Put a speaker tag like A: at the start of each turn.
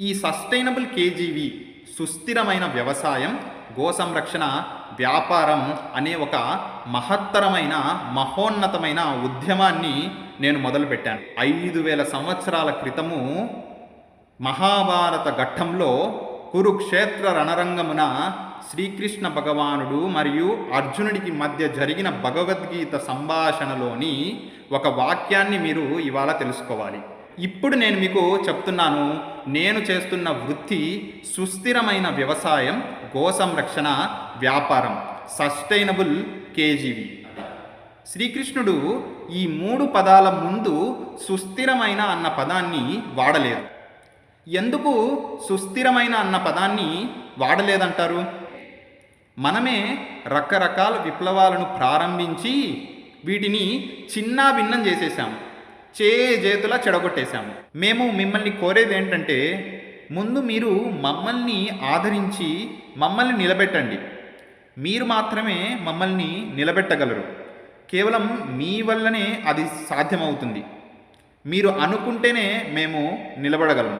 A: ఈ సస్టైనబుల్ కేజీవి సుస్థిరమైన వ్యవసాయం గో సంరక్షణ వ్యాపారం అనే ఒక మహత్తరమైన మహోన్నతమైన ఉద్యమాన్ని నేను మొదలుపెట్టాను. ఐదు వేల సంవత్సరాల క్రితము మహాభారత ఘట్టంలో కురుక్షేత్ర రణరంగమున శ్రీకృష్ణ భగవానుడు మరియు అర్జునుడికి మధ్య జరిగిన భగవద్గీత సంభాషణలోని ఒక వాక్యాన్ని మీరు ఇవాళ తెలుసుకోవాలి. ఇప్పుడు నేను మీకు చెప్తున్నాను నేను చేస్తున్న వృత్తి సుస్థిరమైన వ్యవసాయం గో సంరక్షణ వ్యాపారం. సస్టైనబుల్ కేజీవి. శ్రీకృష్ణుడు ఈ మూడు పదాల ముందు సుస్థిరమైన అన్న పదాన్ని వాడలేదు. ఎందుకు సుస్థిరమైన అన్న పదాన్ని వాడలేదంటారు? మనమే రకరకాల విప్లవాలను ప్రారంభించి వీటిని చిన్నా భిన్నం చేసేసాము చే చేతులా చెడగొట్టేశాము. మేము మిమ్మల్ని కోరేది ఏంటంటే ముందు మీరు మమ్మల్ని ఆదరించి మమ్మల్ని నిలబెట్టండి. మీరు మాత్రమే మమ్మల్ని నిలబెట్టగలరు. కేవలం మీ వల్లనే అది సాధ్యమవుతుంది. మీరు అనుకుంటేనే మేము నిలబడగలం.